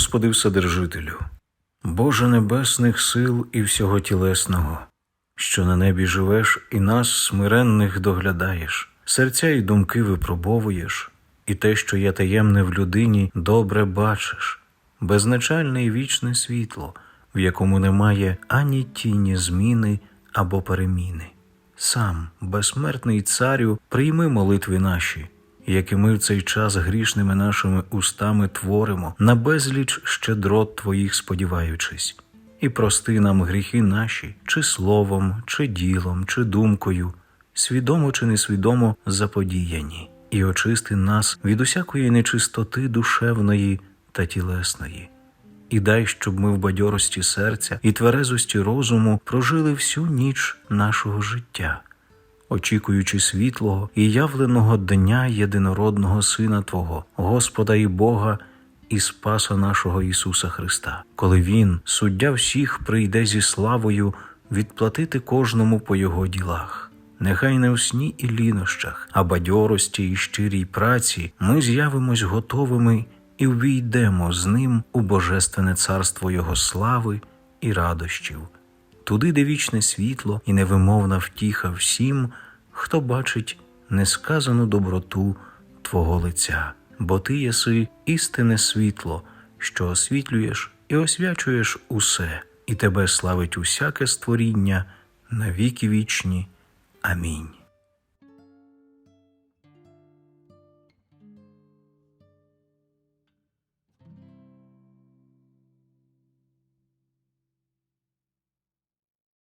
Господи Вседержителю, Боже небесних сил і всього тілесного, що на небі живеш і нас, смиренних, доглядаєш, серця і думки випробовуєш, і те, що є таємне в людині, добре бачиш, безначальне і вічне світло, в якому немає ані тіні зміни або переміни. Сам, безсмертний царю, прийми молитви наші, які ми в цей час грішними нашими устами творимо, на безліч щедрот Твоїх сподіваючись, і прости нам гріхи наші, чи словом, чи ділом, чи думкою, свідомо чи несвідомо заподіяні, і очисти нас від усякої нечистоти душевної та тілесної. І дай, щоб ми в бадьорості серця і тверезості розуму прожили всю ніч нашого життя, очікуючи світлого і явленого дня єдинородного Сина Твого, Господа і Бога і Спаса нашого Ісуса Христа, коли Він, суддя всіх, прийде зі славою відплатити кожному по Його ділах. Нехай не в сні і лінощах, а бадьорості і щирій праці ми з'явимось готовими і увійдемо з ним у божественне царство Його слави і радощів, туди, де вічне світло і невимовна втіха всім, хто бачить несказану доброту Твого лиця, бо Ти єси істинне світло, що освітлюєш і освячуєш усе, і Тебе славить усяке створіння на віки вічні. Амінь.